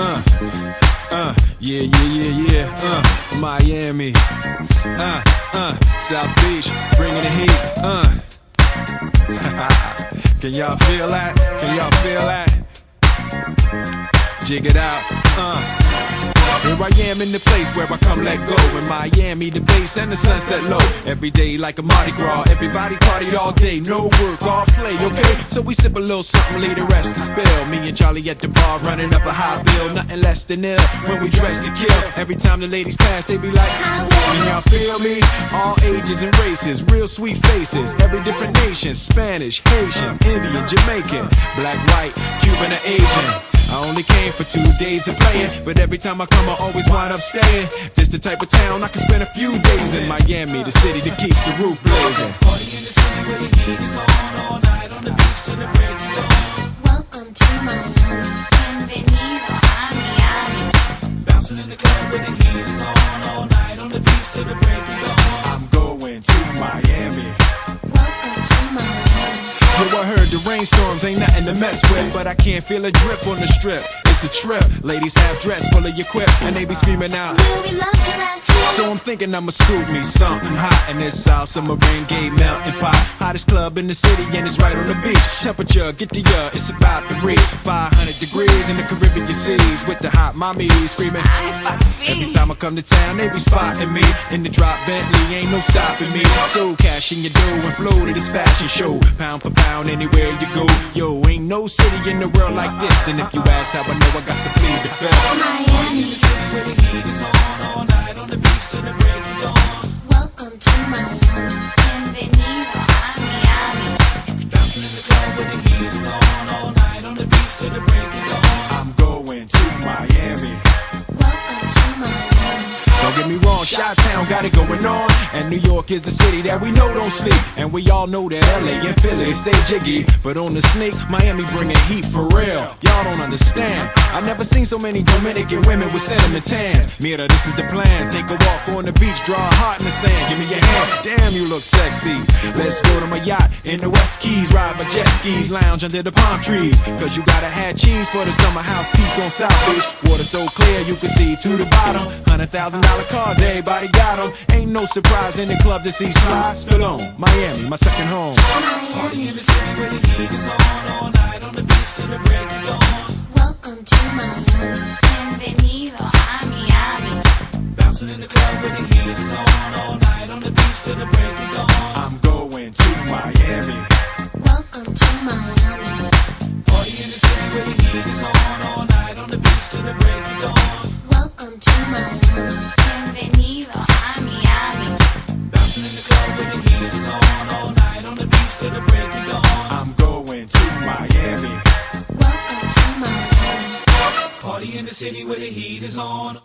Uh, uh, yeah, yeah, yeah, yeah. Uh, Miami. Uh, uh, South Beach, bringing the heat. Uh. Can y'all feel that? Can y'all feel that? Jig it out. Uh. Here I am in the place where I come let go. In Miami, the base and the sunset low. Every day like a Mardi Gras. Everybody party all day. No work, all play, okay? So we sip a little something, leave the rest to spill. Me and Charlie at the bar running up a high bill. Nothing less than ill when we dress to kill. Every time the ladies pass, they be like, Can y'all feel me? All ages and races, real sweet faces. Every different nation Spanish, Haitian, Indian, Jamaican, black, white, Cuban, or Asian. I only came for two days of playing, but every time I come, I always wind up staying. This the type of town I can spend a few days in. Miami, the city that keeps the roof blazing. Party in the city where the heat is on all night on the beach till the break of dawn. Welcome to Miami. Bienvenido a Miami. Bouncing in the club where the heat is on all night on the beach till the break heard the rainstorms ain't nothing to mess with, but I can't feel a drip on the strip. It's a trip. Ladies half dressed, full of your quip, and they be screaming out. Will we love your ass here? So I'm thinking I'ma scoop me something hot in this South Summer rain gay mountain pot. Hottest club in the city and it's right on the beach. Temperature, get the uh, it's about to reach 500 degrees in the Caribbean seas with the hot mommy screaming. Every time I come to town, they be spotting me in the drop Bentley, ain't no stopping me. So cash in your dough and flow to this fashion show, pound for pound anywhere you go. Yo, ain't no city in the world like this. And if you ask how I know, I got to plead the fifth. Town got it going on. And New York is the city that we know don't sleep. And we all know that LA and Philly stay jiggy. But on the sneak, Miami bringing heat for real. Y'all don't understand. I never seen so many Dominican women with cinnamon tans. Mira, this is the plan. Take a walk on the beach, draw a heart in the sand. Give me your hand. Damn, you look sexy. Let's go to my yacht in the West Keys. Ride my jet skis, lounge under the palm trees. Cause you gotta have cheese for the summer house piece on South Beach. Water so clear you can see to the bottom. Hundred thousand dollar cars, everybody got them. Ain't no surprise in the club to see Sly Stallone. Miami, my second home. Party in the city where the heat is on all night on the beach till the break of dawn. Welcome to Miami. Bienvenido a Miami. Bouncing in the club where the heat is on all night on the beach till the break is on all night on the beach till the break of dawn. I'm going to Miami. Welcome to Miami. Party in the city where the heat is on